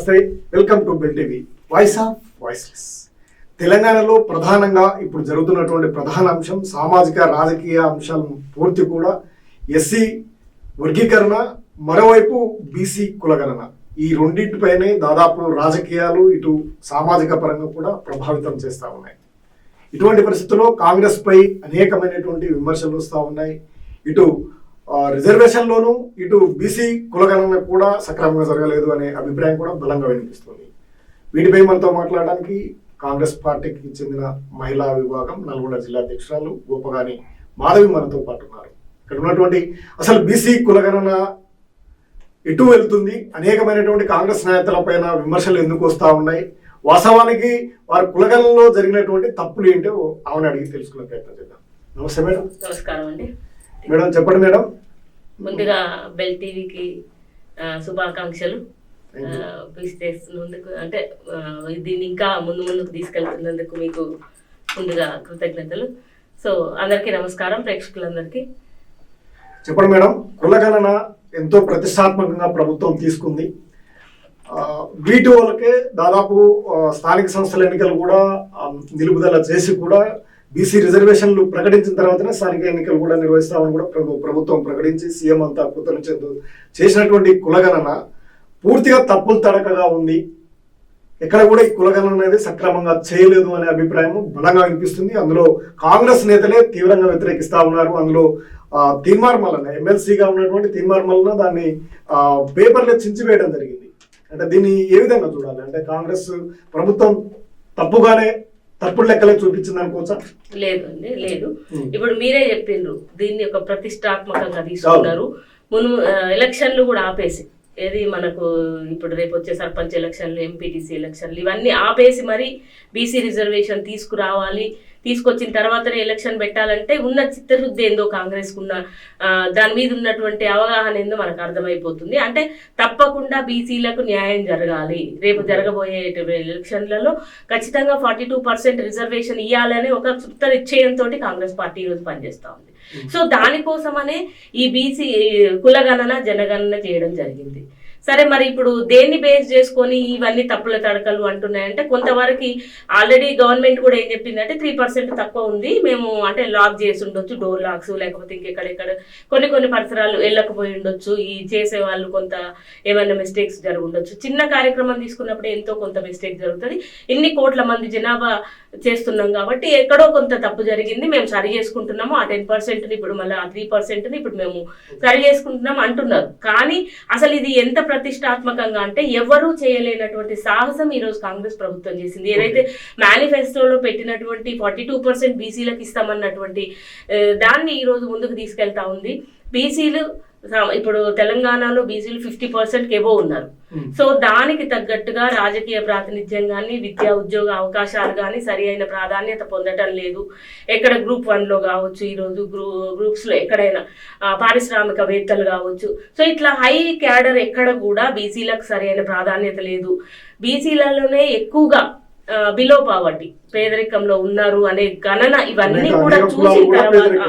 నమస్తే welcome to bell TV. Voice of voiceless. తెలంగాణలో ప్రధానంగా ఇప్పుడు జరుగుతున్నటువంటి ప్రధాన అంశం సామాజిక రాజకీయ అంశాలను పూర్తి కూడా ఎస్సీ వర్గీకరణ మరోవైపు బీసీ కులగణన. ఈ రెండింటిపైనే దాదాపు రాజకీయాలు ఇటు సామాజిక పరంగా కూడా ప్రభావితం చేస్తూ ఉన్నాయి. ఇటువంటి పరిస్థితుల్లో కాంగ్రెస్పై అనేకమైనటువంటి విమర్శలు వస్తూ ఉన్నాయి. ఇటు రిజర్వేషన్లోనూ ఇటు బీసీ కులగణన కూడా సక్రమంగా జరగలేదు అనే అభిప్రాయం కూడా బలంగా వినిపిస్తుంది. వీటిపై మనతో మాట్లాడడానికి కాంగ్రెస్ పార్టీకి చెందిన మహిళా విభాగం నల్గొండ జిల్లా అధ్యక్షురాలు గోపగాని మాధవి మనతో పాటు ఉన్నారు. ఇక్కడ ఉన్నటువంటి అసలు బీసీ కులగణన ఎటు వెళ్తుంది? అనేకమైనటువంటి కాంగ్రెస్ నేతల పైన విమర్శలు ఎందుకు వస్తూ ఉన్నాయి? వాస్తవానికి వారి కులగణంలో జరిగినటువంటి తప్పులు ఏంటో ఆమెను అడిగి తెలుసుకునే ప్రయత్నం చేద్దాం. నమస్తే మేడం. నమస్కారం అండి. మేడం చెప్పండి మేడం. ముందుగా బెల్ టీవీకి శుభాకాంక్షలు. You. చేస్తున్నందుకు అంటే దీన్ని ఇంకా ముందు ముందుకు తీసుకెళ్తున్నందుకు మీకు ముందుగా కృతజ్ఞతలు. సో అందరికీ నమస్కారం ప్రేక్షకులందరికీ. చెప్పండి మేడం కులగణన ఎంతో ప్రతిష్టాత్మకంగా ప్రభుత్వం తీసుకుంది. వీటి వాళ్ళకే దాదాపు స్థానిక సంస్థల ఎన్నికలు కూడా నిలుపుదల చేసి కూడా బీసీ రిజర్వేషన్లు ప్రకటించిన తర్వాతనే స్థానిక ఎన్నికలు కూడా నిర్వహిస్తామని కూడా ప్రభుత్వం ప్రకటించి సీఎం అంతా కృతజ్ఞ చేసినటువంటి కులగణన పూర్తిగా తప్పులు తడకగా ఉంది. ఎక్కడ కూడా ఈ కులగణన అనేది సక్రమంగా చేయలేదు అనే అభిప్రాయం బలంగా వినిపిస్తుంది. అందులో కాంగ్రెస్ నేతలే తీవ్రంగా వ్యతిరేకిస్తా ఉన్నారు. అందులో ఆ, ఎమ్మెల్సీగా ఉన్నటువంటి తీన్మార్ దాన్ని పేపర్లో చించివేయడం జరిగింది. అంటే దీన్ని ఏ విధంగా చూడాలి? అంటే కాంగ్రెస్ ప్రభుత్వం తప్పుగానే తప్పుడు లెక్కలే చూపించింది అనుకోవచ్చా? లేదు. అండి లేదు. ఇప్పుడు మీరే చెప్పిండ్రు దీన్ని ఒక ప్రతిష్టాత్మకంగా తీసుకున్నారు. మును ఎలక్షన్లు కూడా ఆపేసి ఏది మనకు ఇప్పుడు రేపు వచ్చే సర్పంచ్ ఎలక్షన్లు ఎంపీటీసీ ఎలక్షన్లు ఇవన్నీ ఆపేసి మరి బీసీ రిజర్వేషన్ తీసుకురావాలి తీసుకొచ్చిన తర్వాతనే ఎలక్షన్ పెట్టాలంటే ఉన్న చిత్తశుద్ధి ఏందో కాంగ్రెస్ ఉన్న దాని మీద ఉన్నటువంటి అవగాహన ఏందో మనకు అర్థమైపోతుంది. అంటే తప్పకుండా బీసీలకు న్యాయం జరగాలి. రేపు జరగబోయే ఎలక్షన్లలో ఖచ్చితంగా ఫార్టీ టూ పర్సెంట్ రిజర్వేషన్ ఇవ్వాలని ఒక కృత నిశ్చయంతో కాంగ్రెస్ పార్టీ ఈరోజు పనిచేస్తా ఉంది. సో దానికోసమనే ఈ బీసీ కులగణన జనగణన చేయడం జరిగింది. సరే మరి ఇప్పుడు దేన్ని బేస్ చేసుకొని ఇవన్నీ తప్పుల తడకలు అంటున్నాయంటే కొంతవరకు ఆల్రెడీ గవర్నమెంట్ కూడా ఏం చెప్పిందంటే త్రీ పర్సెంట్ తక్కువ ఉంది. మేము అంటే లాక్ చేసి ఉండొచ్చు డోర్ లాక్స్ లేకపోతే ఇంకెక్కడెక్కడ. కొన్ని కొన్ని పరిసరాలు వెళ్ళకపోయి ఉండొచ్చు. ఈ చేసే వాళ్ళు కొంత ఏమైనా మిస్టేక్స్ జరుగు ఉండొచ్చు. చిన్న కార్యక్రమం తీసుకున్నప్పుడు ఎంతో కొంత మిస్టేక్ జరుగుతుంది. ఇన్ని కోట్ల మంది జనాభా చేస్తున్నాం కాబట్టి ఎక్కడో కొంత తప్పు జరిగింది. మేము సరి చేసుకుంటున్నాము. ఆ టెన్ పర్సెంట్ని ఇప్పుడు మళ్ళీ ఆ త్రీ పర్సెంట్ని ఇప్పుడు మేము సరి చేసుకుంటున్నాం అంటున్నారు. కానీ అసలు ఇది ఎంత ప్రతిష్టాత్మకంగా అంటే ఎవరూ చేయలేనటువంటి సాహసం ఈ రోజు కాంగ్రెస్ ప్రభుత్వం చేసింది. ఏదైతే మేనిఫెస్టోలో పెట్టినటువంటి ఫార్టీ టూ పర్సెంట్ బీసీలకు ఇస్తామన్నటువంటి దాన్ని ఈ రోజు ముందుకు తీసుకెళ్తా ఉంది. బీసీలు ఇప్పుడు తెలంగాణలో బీసీలు ఫిఫ్టీ పర్సెంట్ ఎబో ఉన్నారు. సో దానికి తగ్గట్టుగా రాజకీయ ప్రాతినిధ్యం కానీ విద్యా ఉద్యోగ అవకాశాలు కానీ సరి అయిన ప్రాధాన్యత పొందటం లేదు. ఎక్కడ గ్రూప్ వన్లో కావచ్చు ఈరోజు గ్రూ గ్రూప్స్లో ఎక్కడైనా పారిశ్రామికవేత్తలు కావచ్చు. సో ఇట్లా హై క్యాడర్ ఎక్కడ కూడా బీసీలకు సరి అయిన ప్రాధాన్యత లేదు. బీసీలలోనే ఎక్కువగా బిలో పావర్టీ పేదరికంలో ఉన్నారు అనే గణన ఇవన్నీ కూడా చూసిన తర్వాత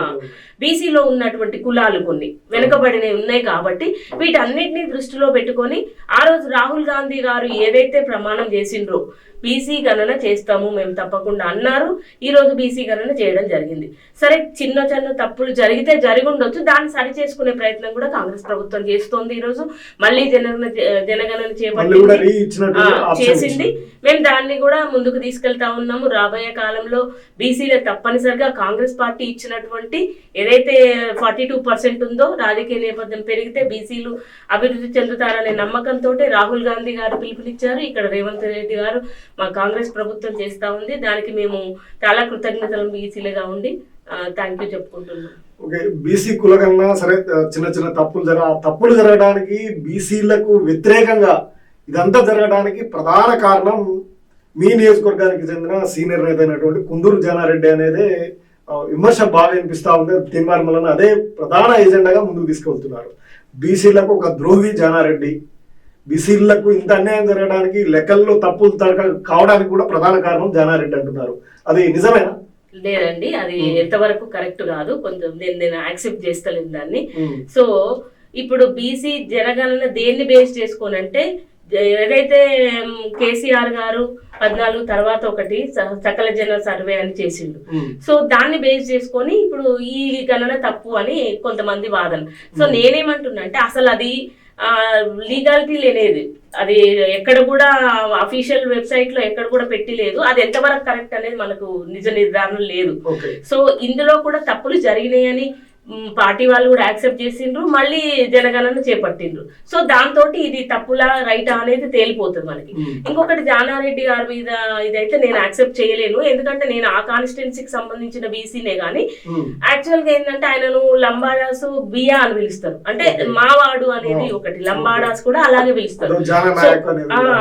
బీసీలో ఉన్నటువంటి కులాలు కొన్ని వెనుకబడినవి ఉన్నాయి కాబట్టి వీటన్నిటిని దృష్టిలో పెట్టుకొని ఆ రోజు రాహుల్ గాంధీ గారు ఏదైతే ప్రమాణం చేసిండ్రో బీసీ గణన చేస్తాము మేము తప్పకుండా అన్నారు. ఈ రోజు బీసీ గణన చేయడం జరిగింది. సరే చిన్న చిన్న తప్పులు జరిగితే జరిగి ఉండొచ్చు దాన్ని సరి చేసుకునే ప్రయత్నం కూడా కాంగ్రెస్ ప్రభుత్వం చేస్తోంది ఈ రోజు మళ్ళీ జనగణన జనగణన చేపట్టింది. చేసింది. మేము దాన్ని కూడా ముందుకు తీసుకెళ్తా ఉన్నాము. రాబోయే కాలంలో బీసీల తప్పనిసరిగా కాంగ్రెస్ పార్టీ ఇచ్చినటువంటి ఏదైతే ఫార్టీ టూ పర్సెంట్ ఉందో రాజకీయ నేపథ్యం పెరిగితే బీసీలు అభివృద్ధి చెందుతారనే నమ్మకంతో రాహుల్ గాంధీ గారు పిలుపునిచ్చారు. ఇక్కడ రేవంత్ రెడ్డి గారు మా కాంగ్రెస్ ప్రభుత్వం చేస్తా ఉంది. దానికి మేము చాలా కృతజ్ఞతలు బీసీలుగా ఉండి థ్యాంక్ యూ చెప్పుకుంటున్నాం. ఓకే బీసీ కులకన్నా సరే చిన్న చిన్న తప్పులు జర తప్పులు జరగడానికి బీసీలకు వ్యతిరేకంగా ఇదంతా జరగడానికి ప్రధాన కారణం మీ నియోజకవర్గానికి చెందిన సీనియర్ నేత అయినటువంటి కుందూరు జానారెడ్డి అనేది విమర్శ బాగా వినిపిస్తూ ఉంది. తీర్మానం వలన అదే ప్రధాన ఎజెండాగా ముందుకు తీసుకెళ్తున్నారు బీసీలకు ఒక ద్రోహి జానారెడ్డి. బీసీలకు ఇంత అన్యాయం జరగడానికి లెక్కల్లో తప్పులు తడక కావడానికి కూడా ప్రధాన కారణం జానారెడ్డి అంటున్నారు. అది నిజమేనా? లేదండి అది. ఎంతవరకు కరెక్ట్ కాదు కొంచెం నేను నేను యాక్సెప్ట్ చేస్తలేను దాన్ని. సో ఇప్పుడు బీసీ జనగణన దేన్ని బేస్ చేసుకోనంటే ఏదైతే కేసీఆర్ గారు పద్నాలుగు తర్వాత ఒకటి సకల జన సర్వే అని చేసిండు. సో దాన్ని బేస్ చేసుకొని ఇప్పుడు ఈ గణన తప్పు అని కొంతమంది వాదన. సో నేనేమంటున్నా అంటే అసలు అది లీగాలిటీ లేనేది. అది ఎక్కడ కూడా అఫీషియల్ వెబ్సైట్లో ఎక్కడ కూడా పెట్టి లేదు. అది ఎంతవరకు కరెక్ట్ అనేది మనకు నిజ నిర్ధారణ లేదు. సో ఇందులో కూడా తప్పులు జరిగినాయని పార్టీ వాళ్ళు కూడా యాక్సెప్ట్ చేసిండ్రు మళ్ళీ జనగణన చేపట్టిండ్రు సో దాంతో ఇది తప్పులా రైటా అనేది తేలిపోతుంది మనకి. ఇంకొకటి జానారెడ్డి గారి మీద ఇదైతే నేను యాక్సెప్ట్ చేయలేను ఎందుకంటే నేను ఆ కాన్స్టిట్యున్సీకి సంబంధించిన బీసీనే కానీ. యాక్చువల్గా ఏంటంటే ఆయనను లంబాడాసు బియా అని పిలుస్తారు అంటే. మావాడు అనేది. ఒకటి లంబాడాస్ కూడా అలాగే పిలుస్తారు.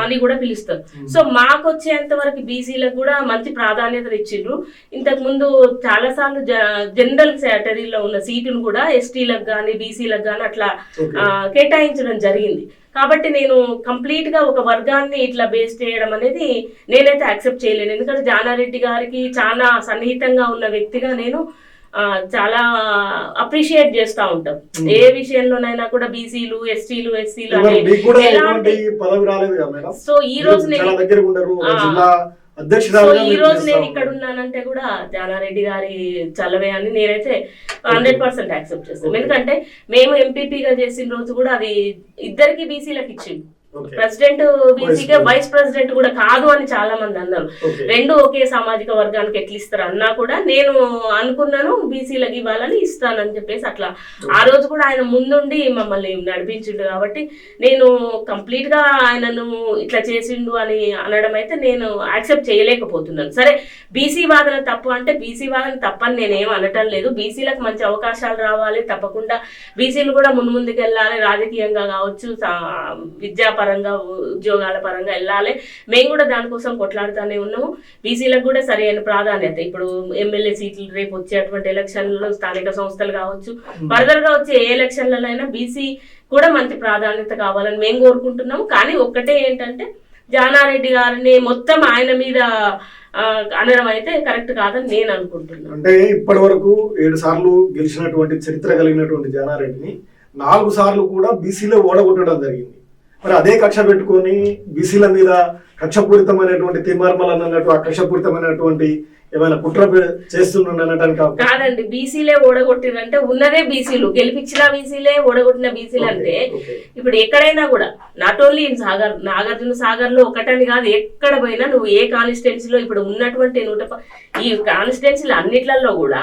అని కూడా పిలుస్తారు. సో మాకు వచ్చేంత వరకు బీసీలకు కూడా మంచి ప్రాధాన్యత ఇచ్చిండ్రు ఇంతకు ముందు చాలా సార్లు జనరల్ కేటగిరీలో ఉన్న సీటును కూడా ఎస్టీలకు కానీ బీసీలకు కానీ అట్లా కేటాయించడం జరిగింది. కాబట్టి నేను కంప్లీట్గా ఒక వర్గాన్ని ఇట్లా బేస్ చేయడం అనేది నేనైతే యాక్సెప్ట్ చేయలేను. ఎందుకంటే జానారెడ్డి గారికి చాలా సన్నిహితంగా ఉన్న వ్యక్తిగా నేను చాలా అప్రిషియేట్ చేస్తా ఉంటాం. ఏ విషయంలోనైనా కూడా బీసీలు ఎస్టీలు ఎస్సీలు సో ఈ రోజు అధ్యక్షురాలుగా ఈ మీరు రోజు చేస్తా నేను ఇక్కడ ఉన్నారు. ఉన్నానంటే కూడా జానారెడ్డి గారి చలవే అని నేనైతే హండ్రెడ్ పర్సెంట్ యాక్సెప్ట్ చేస్తాను. ఎందుకంటే మేము ఎంపీపీగా చేసిన రోజు కూడా అది ఇద్దరికి బీసీలకు ఇచ్చింది. ప్రెసిడెంట్ బీసీకే President. వైస్ ప్రెసిడెంట్ కూడా కాదు అని చాలా మంది అన్నారు. రెండు ఒకే సామాజిక వర్గానికి ఎట్లా ఇస్తారు అన్నా కూడా నేను అనుకున్నాను బీసీలకు ఇవ్వాలని ఇస్తానని చెప్పేసి అట్లా. ఆ రోజు కూడా ఆయన ముందుండి మమ్మల్ని నడిపించిండు కాబట్టి నేను కంప్లీట్గా ఆయనను ఇట్లా చేసిండు అని అనడం అయితే నేను యాక్సెప్ట్ చేయలేకపోతున్నాను. సరే బీసీ వాదన తప్పు అంటే బీసీ వాదన తప్పని నేనేం అనటం లేదు. బీసీలకు మంచి అవకాశాలు రావాలి. తప్పకుండా బీసీలు కూడా ముందు ముందుకు వెళ్ళాలి రాజకీయంగా కావచ్చు సా- విద్యాపరంగా ఉద్యోగాల పరంగా వెళ్ళాలి. మేము కూడా దానికోసం కొట్లాడుతూనే ఉన్నాము. బీసీలకు కూడా సరైన ప్రాధాన్యత. ఇప్పుడు ఎమ్మెల్యే సీట్లు రేపు వచ్చేటువంటి ఎలక్షన్లలో స్థానిక సంస్థలు కావచ్చు ఫర్దర్గా వచ్చే ఏ ఎలక్షన్లైనా బీసీ కూడా మంచి ప్రాధాన్యత కావాలని మేము కోరుకుంటున్నాము. కానీ ఒక్కటే ఏంటంటే జానారెడ్డి గారిని మొత్తం ఆయన మీద అనడం అయితే కరెక్ట్ కాదని నేను అనుకుంటున్నాను. అంటే ఇప్పటి వరకు ఏడు సార్లు గెలిచినటువంటి చరిత్ర కలిగినటువంటి జానారెడ్డిని నాలుగు సార్లు కూడా బీసీలో ఓడగొట్టడం జరిగింది. మరి అదే కక్ష పెట్టుకొని బీసీల మీద కక్షపూరితమైనటువంటి తీర్మార్మలు అన్నట్టు ఆ కక్షపూరితమైనటువంటి ఏమైనా కుట్ర అవకాశం- కాదండి బీసీలే ఓడగొట్టిరంటే ఉన్నదే బీసీలు. గెలిపించిన బీసీలే ఓడగొట్టిన బీసీలు అంటే. ఇప్పుడు ఎక్కడైనా కూడా not only in Sagar Nagarjuna సాగర్లో ఒకటని కాదు ఎక్కడ పోయినా నువ్వు ఏ కాన్స్టిట్యున్సీలో ఇప్పుడు ఉన్నటువంటి నూట ఈ కాన్స్టిట్యున్సీలు అన్నిట్లలో కూడా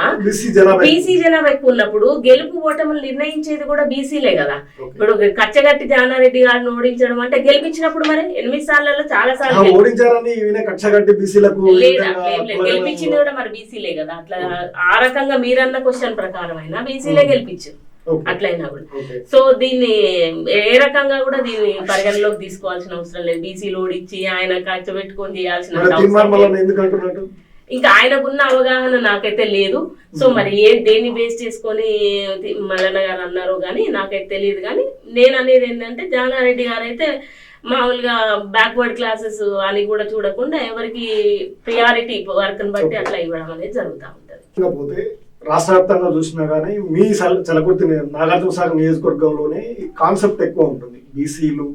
బీసీ జనాభా ఎక్కువ. ఉన్నప్పుడు గెలుపు ఓటములు నిర్ణయించేది కూడా బీసీలే కదా. ఇప్పుడు కచ్చగట్టి జానారెడ్డి గారిని ఓడించడం అంటే గెలిపించినప్పుడు మరి ఎనిమిది సార్లలో చాలా సార్లు ఓడించారని కట్టి బీసీలకు గెలిపించింది కూడా మరి బీసీలే కదా. అట్లా ఆ రకంగా మీరన్న క్వశ్చన్ ప్రకారం అయినా బీసీలే గెలిపించారు. అట్లయినా కూడా. సో దీన్ని ఏ రకంగా కూడా దీన్ని పరిగణలోకి తీసుకోవాల్సిన అవసరం లేదు. బీసీ లోడ్ ఇచ్చి ఆయన ఖర్చు పెట్టుకొని చేయాల్సిన అవసరం ఇంకా ఆయనకున్న అవగాహన నాకైతే లేదు. సో మరి ఏ దేన్ని బేస్ చేసుకొని మల్లన్న గారు అన్నారు కానీ నాకైతే తెలియదు కానీ నేను అనేది ఏంటంటే జానారెడ్డి గారు అయితే మామూలుగా బ్యాక్వర్డ్ క్లాసెస్ అని కూడా చూడకుండా ఎవరికి ప్రియారిటీ వర్క్ని బట్టి అట్లా ఇవ్వడం అనేది జరుగుతూ ఉంటుంది. కాకపోతే రాష్ట్ర వ్యాప్తంగా చూసినా కానీ మీ చలకుర్తి నాగార్జున సాగర్ నియోజకవర్గంలోనే కాన్సెప్ట్ ఎక్కువ ఉంటుంది. బీసీలు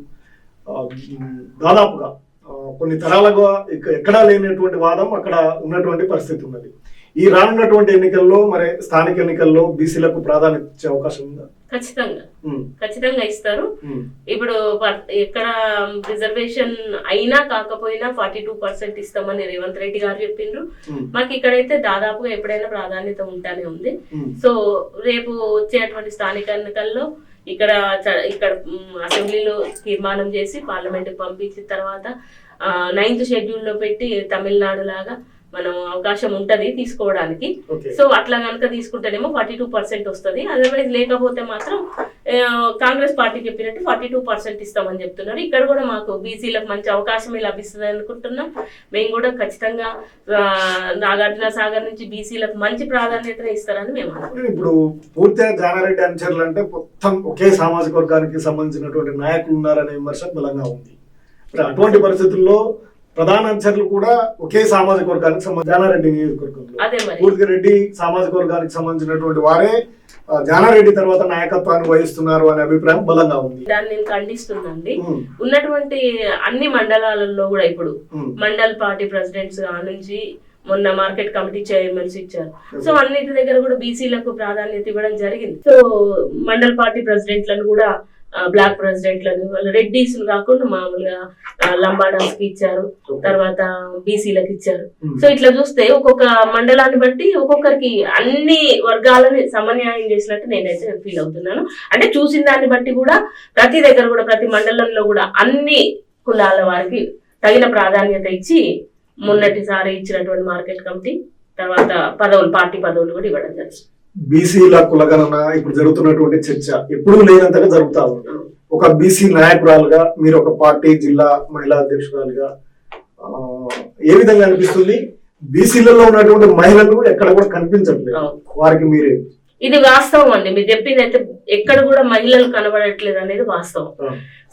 దాదాపుగా కొన్ని తరాలుగా ఎక్కడా లేనటువంటి వాదం అక్కడ ఉన్నటువంటి పరిస్థితి ఉన్నది. ఈ రానున్నటువంటి ఎన్నికల్లో మరి స్థానిక ఎన్నికల్లో బీసీలకు ప్రాధాన్యత ఇచ్చే అవకాశం ఉందా? ఖచ్చితంగా. ఖచ్చితంగా ఇస్తారు. ఇప్పుడు ఎక్కడ రిజర్వేషన్ అయినా కాకపోయినా ఫార్టీ టూ పర్సెంట్ ఇస్తామని రేవంత్ రెడ్డి గారు చెప్పిండ్రు. మాకు ఇక్కడైతే దాదాపుగా ఎప్పుడైనా ప్రాధాన్యత ఉంటానే ఉంది. సో రేపు వచ్చేటువంటి స్థానిక ఎన్నికల్లో ఇక్కడ ఇక్కడ అసెంబ్లీలో తీర్మానం చేసి పార్లమెంట్కి పంపించిన తర్వాత నైన్త్ షెడ్యూల్లో పెట్టి తమిళనాడు లాగా మనం అవకాశం ఉంటది తీసుకోవడానికి. సో అట్లా కనుక తీసుకుంటేనేమో ఫార్టీ టూ పర్సెంట్ వస్తుంది. అదర్వైజ్ లేకపోతే మాత్రం కాంగ్రెస్ పార్టీ చెప్పినట్టు ఫార్టీ టూ పర్సెంట్ ఇస్తామని చెప్తున్నారు. ఇక్కడ కూడా మాకు బీసీలకు మంచి అవకాశమే లభిస్తుంది అనుకుంటున్నాం. మేము కూడా ఖచ్చితంగా నాగార్జున సాగర్ నుంచి బీసీలకు మంచి ప్రాధాన్యతనే ఇస్తారని మేము ఇప్పుడు పూర్తిగా జానారెడ్డి అనుచరులు అంటే మొత్తం ఒకే సామాజిక వర్గానికి సంబంధించినటువంటి నాయకులు ఉన్నారనే విమర్శ బలంగా ఉంది. అటువంటి పరిస్థితుల్లో ప్రధాన అంశాలు కూడా ఒకే సామాజిక వర్గానికి సంబంధించి జానారెడ్డి నియోజకవర్గంలో. పూర్తిగా రెడ్డి సామాజిక వర్గానికి సంబంధించినటువంటి వారే జానారెడ్డి తర్వాత నాయకత్వాన్ని వహిస్తున్నారు అనే అభిప్రాయం బలంగా ఉంది. దాన్ని నేను ఖండిస్తున్నాండి ఉమ్, ఉన్నటువంటి అన్ని మండలాలలో కూడా ఇప్పుడు మండల్ పార్టీ ప్రెసిడెంట్స్ నుంచి మొన్న మార్కెట్ కమిటీ చైర్మన్స్ ఇచ్చారు. సో అన్నిటి దగ్గర కూడా బీసీలకు ప్రాధాన్యత ఇవ్వడం జరిగింది. సో మండల్ పార్టీ ప్రెసిడెంట్లను కూడా బ్లాక్ ప్రెసిడెంట్లను వాళ్ళ రెడ్డిస్ కాకుండా మామూలుగా లంబాడాస్కి ఇచ్చారు తర్వాత బీసీలకు ఇచ్చారు. ఉమ్. సో ఇట్లా చూస్తే ఒక్కొక్క మండలాన్ని బట్టి ఒక్కొక్కరికి అన్ని వర్గాలని సమన్యాయం చేసినట్టు నేనైతే ఫీల్ అవుతున్నాను. అంటే చూసిన దాన్ని బట్టి కూడా ప్రతి దగ్గర కూడా ప్రతి మండలంలో కూడా అన్ని కులాల వారికి తగిన ప్రాధాన్యత ఇచ్చి మొన్నటిసారి ఇచ్చినటువంటి మార్కెట్ కమిటీ తర్వాత పదవులు పార్టీ పదవులు కూడా ఇవ్వడం జరిగింది. బీసీల కులగణన ఇప్పుడు జరుగుతున్నటువంటి చర్చ ఎప్పుడూ లేనంతగా జరుగుతా ఉంది. ఒక బీసీ నాయకురాలుగా మీరు ఒక పార్టీ జిల్లా మహిళా అధ్యక్షురాలుగా ఆ, ఏ విధంగా అనిపిస్తుంది? బీసీలలో ఉన్నటువంటి మహిళలు ఎక్కడ కూడా కనిపించట్లేదు. వారికి మీరే. ఇది వాస్తవం అండి. మీరు చెప్పింది అయితే ఎక్కడ కూడా మహిళలు కనబడట్లేదు అనేది వాస్తవం.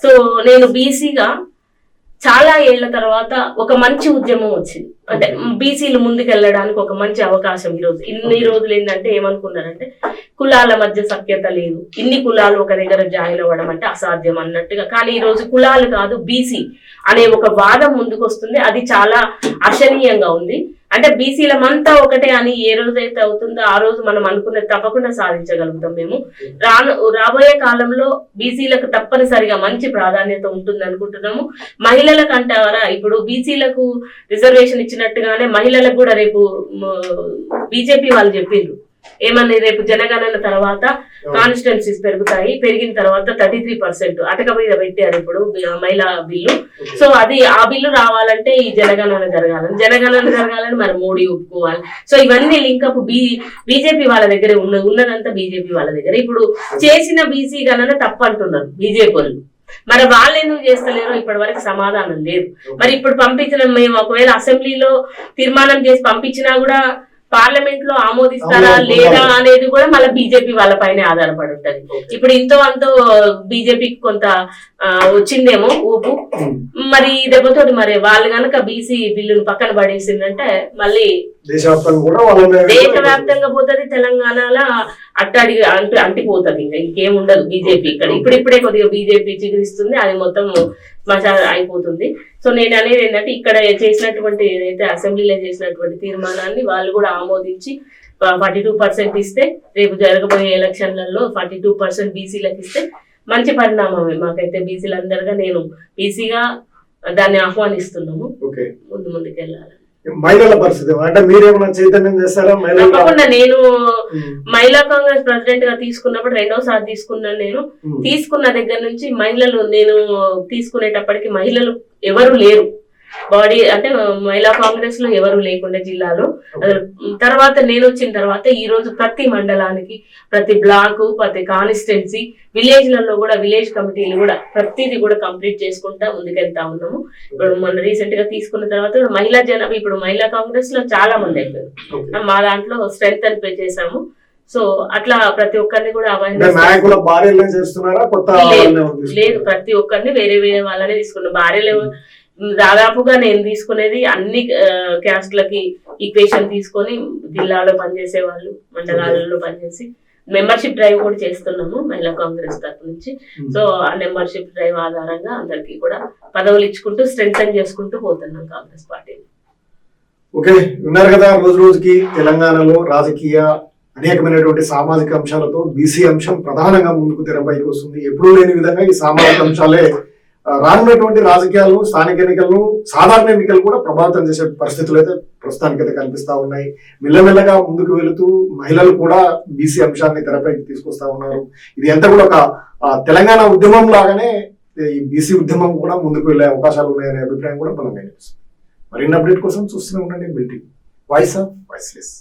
సో నేను బీసీగా చాలా ఏళ్ళ తర్వాత ఒక మంచి ఉద్యమం వచ్చింది. అంటే బీసీలు ముందుకు వెళ్ళడానికి ఒక మంచి అవకాశం ఈ రోజు ఇన్ని రోజులు ఏంటంటే ఏమనుకున్నారంటే కులాల మధ్య సఖ్యత లేదు. ఇన్ని కులాలు ఒక దగ్గర జాయిన్ అవ్వడం అంటే అసాధ్యం అన్నట్టుగా. కానీ ఈ రోజు కులాలు కాదు బీసీ అనే ఒక వాదం ముందుకు వస్తుంది అది చాలా అర్షణీయంగా ఉంది. అంటే బీసీలమంతా ఒకటే అని ఏ రోజైతే అవుతుందో ఆ రోజు మనం అనుకున్నది తప్పకుండా సాధించగలుగుతాం మేము. రాను రాబోయే కాలంలో బీసీలకు తప్పనిసరిగా మంచి ప్రాధాన్యత ఉంటుంది అనుకుంటున్నాము. మహిళలకు అంటారా ఇప్పుడు బీసీలకు రిజర్వేషన్ ఇచ్చినట్టుగానే మహిళలకు కూడా రేపు బీజేపీ వాళ్ళు చెప్పిండ్రు. ఏమని రేపు జనగణన తర్వాత కాన్స్టిట్యున్సీస్ పెరుగుతాయి పెరిగిన తర్వాత థర్టీ త్రీ పర్సెంట్ అటక మీద పెట్టారు ఇప్పుడు మహిళా బిల్లు. సో అది ఆ బిల్లు రావాలంటే ఈ జనగణన జరగాలని జనగణన జరగాలని మరి మోడీ ఒప్పుకోవాలి. సో ఇవన్నీ లింకప్ బి బీజేపీ వాళ్ళ దగ్గరే ఉన్న ఉన్నదంతా బీజేపీ వాళ్ళ దగ్గర. ఇప్పుడు చేసిన బీసీ గణన తప్పు అంటున్నారు బీజేపీ వాళ్ళు. మరి వాళ్ళు ఎందుకు చేస్తలేరు ఇప్పటి వరకు సమాధానం లేదు. మరి ఇప్పుడు పంపించిన మేము ఒకవేళ అసెంబ్లీలో తీర్మానం చేసి పంపించినా కూడా పార్లమెంట్లో ఆమోదిస్తారా ఆమోదం లేదా. అనేది కూడా మళ్ళీ బీజేపీ వాళ్ళ పైన ఆధారపడి ఉంటది. ఇప్పుడు ఇంతో అంతో బీజేపీకి కొంత వచ్చిందేమో ఊపు. మరి దెబ్బతోటి మరి వాళ్ళు గనక బీసీ బిల్లును పక్కన పడేసిందంటే మళ్ళీ దేశవ్యాప్తంగా పోతుంది తెలంగాణలో అట్టడి అంటి అంటిపోతుంది ఇంకా. ఇంకేం ఉండదు బీజేపీ ఇక్కడ. ఇప్పుడు ఇప్పుడే కొద్దిగా బీజేపీ చిగురిస్తుంది అది మొత్తం మజా అయిపోతుంది. సో నేను అనేది ఏంటంటే ఇక్కడ చేసినటువంటి ఏదైతే అసెంబ్లీలో చేసినటువంటి తీర్మానాన్ని వాళ్ళు కూడా ఆమోదించి ఫార్టీ టూ పర్సెంట్ ఇస్తే రేపు జరగబోయే ఎలక్షన్లలో ఫార్టీ టూ పర్సెంట్ బీసీలకు ఇస్తే మంచి పరిణామమే. మాకైతే బీసీలందరిగా నేను బీసీగా దాన్ని ఆహ్వానిస్తున్నాము. ముందు ముందుకు వెళ్ళాలి మహిళల పరిస్థితి. అంటే మీరేమైనా చైతన్యం చేస్తారా? తప్పకుండా నేను మహిళా కాంగ్రెస్ ప్రెసిడెంట్గా తీసుకున్నప్పుడు రెండోసారి తీసుకున్నాను నేను. తీసుకున్న దగ్గర నుంచి మహిళలు నేను తీసుకునేటప్పటికి మహిళలు ఎవరు లేరు. బాడీ అంటే మహిళా కాంగ్రెస్లో ఎవరు లేకుండా జిల్లాలో. తర్వాత నేను వచ్చిన తర్వాత ఈ రోజు ప్రతి మండలానికి ప్రతి బ్లాక్ ప్రతి కాన్స్టిట్యున్సీ విలేజ్లలో కూడా విలేజ్ కమిటీలు కూడా ప్రతిదీ కూడా కంప్లీట్ చేసుకుంటా ముందుకెళ్తా ఉన్నాము. ఇప్పుడు మొన్న రీసెంట్గా తీసుకున్న తర్వాత మహిళా జనాభా ఇప్పుడు మహిళా కాంగ్రెస్లో చాలా మంది అయిపోయారు. మా దాంట్లో స్ట్రెంగ్త్ అని పే చేసాము సో అట్లా ప్రతి ఒక్కరిని కూడా తీసుకున్నారా? లేదు ప్రతి ఒక్కరిని వేరే వేరే వాళ్ళనే తీసుకున్నాం. భార్యలు దాదాపుగా నేను తీసుకునేది అన్ని క్యాస్ట్లకి ఈక్వేషన్ తీసుకొని జిల్లాలో పనిచేసే వాళ్ళు మండలాలలో పనిచేసి మెంబర్షిప్ డ్రైవ్ కూడా చేస్తున్నాము మహిళా కాంగ్రెస్ తరపు నుంచి. సో ఆ మెంబర్షిప్ డ్రైవ్ ఆధారంగా అందరికీ కూడా పదవులు ఇచ్చుకుంటూ స్ట్రెంగ్ చేసుకుంటూ పోతున్నాం కాంగ్రెస్ పార్టీని ఓకే. విన్నారు కదా రోజు రోజుకి తెలంగాణలో రాజకీయ అనేకమైనటువంటి సామాజిక అంశాలతో బీసీ అంశం ప్రధానంగా ముందుకు తెరపైకి వస్తుంది. ఎప్పుడూ లేని విధంగా ఈ సామాజిక అంశాలే రానున్నటువంటి రాజకీయాలను స్థానిక ఎన్నికలను సాధారణ ఎన్నికలు కూడా ప్రభావితం చేసే పరిస్థితులు అయితే ప్రస్తుతానికి అయితే కనిపిస్తా ఉన్నాయి. మెల్లమెల్లగా ముందుకు వెళుతూ మహిళలు కూడా బీసీ అంశాన్ని తెరపైకి తీసుకొస్తా ఉన్నారు. ఇది ఎంత కూడా ఒక తెలంగాణ ఉద్యమం లాగానే ఈ బీసీ ఉద్యమం కూడా ముందుకు వెళ్ళే అవకాశాలు ఉన్నాయనే అభిప్రాయం కూడా బలంగా కనిపిస్తుంది. మరిన్ని అప్డేట్ కోసం చూస్తూనే ఉండండి. బిల్టింగ్ వాయిస్ ఆఫ్ వాయిస్లెస్